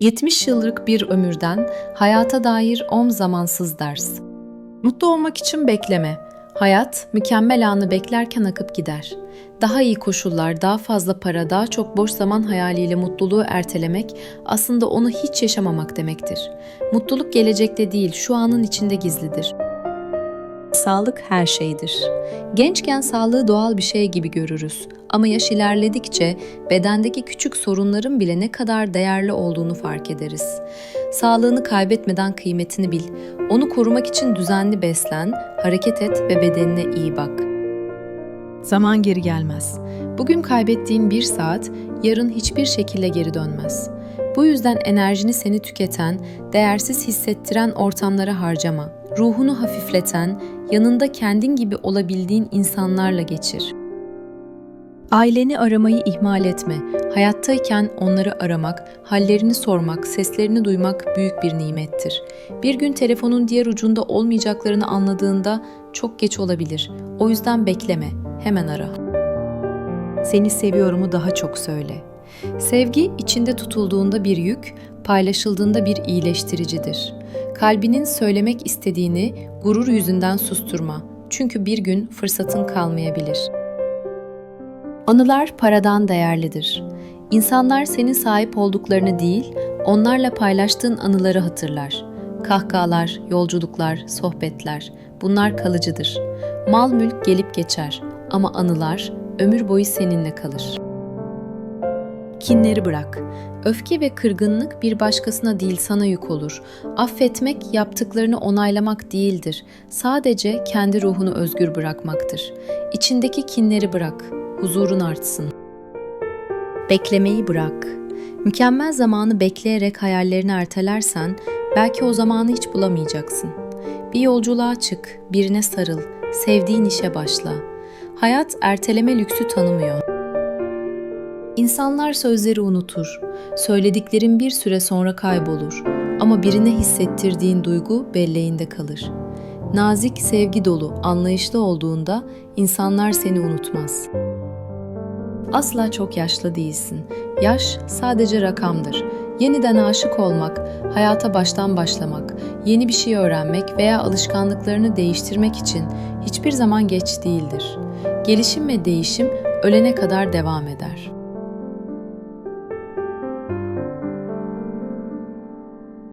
70 yıllık bir ömürden hayata dair 10 zamansız ders. Mutlu olmak için bekleme. Hayat mükemmel anı beklerken akıp gider. Daha iyi koşullar, daha fazla para, daha çok boş zaman hayaliyle mutluluğu ertelemek aslında onu hiç yaşamamak demektir. Mutluluk gelecekte değil, şu anın içinde gizlidir. Sağlık her şeydir. Gençken sağlığı doğal bir şey gibi görürüz. Ama yaş ilerledikçe bedendeki küçük sorunların bile ne kadar değerli olduğunu fark ederiz. Sağlığını kaybetmeden kıymetini bil. Onu korumak için düzenli beslen, hareket et ve bedenine iyi bak. Zaman geri gelmez. Bugün kaybettiğin bir saat yarın hiçbir şekilde geri dönmez. Bu yüzden enerjini seni tüketen, değersiz hissettiren ortamlara harcama. Ruhunu hafifleten, yanında kendin gibi olabildiğin insanlarla geçir. Aileni aramayı ihmal etme. Hayattayken onları aramak, hallerini sormak, seslerini duymak büyük bir nimettir. Bir gün telefonun diğer ucunda olmayacaklarını anladığında çok geç olabilir. O yüzden bekleme, hemen ara. Seni seviyorumu daha çok söyle. Sevgi içinde tutulduğunda bir yük, paylaşıldığında bir iyileştiricidir. Kalbinin söylemek istediğini gurur yüzünden susturma. Çünkü bir gün fırsatın kalmayabilir. Anılar paradan değerlidir. İnsanlar senin sahip olduklarını değil, onlarla paylaştığın anıları hatırlar. Kahkahalar, yolculuklar, sohbetler bunlar kalıcıdır. Mal mülk gelip geçer ama anılar ömür boyu seninle kalır. Kinleri bırak. Öfke ve kırgınlık bir başkasına değil sana yük olur. Affetmek yaptıklarını onaylamak değildir. Sadece kendi ruhunu özgür bırakmaktır. İçindeki kinleri bırak. Huzurun artsın. Beklemeyi bırak. Mükemmel zamanı bekleyerek hayallerini ertelersen belki o zamanı hiç bulamayacaksın. Bir yolculuğa çık, birine sarıl, sevdiğin işe başla. Hayat erteleme lüksü tanımıyor. İnsanlar sözleri unutur. Söylediklerin bir süre sonra kaybolur. Ama birine hissettirdiğin duygu belleğinde kalır. Nazik, sevgi dolu, anlayışlı olduğunda insanlar seni unutmaz. Asla çok yaşlı değilsin. Yaş sadece rakamdır. Yeniden aşık olmak, hayata baştan başlamak, yeni bir şey öğrenmek veya alışkanlıklarını değiştirmek için hiçbir zaman geç değildir. Gelişim ve değişim ölene kadar devam eder.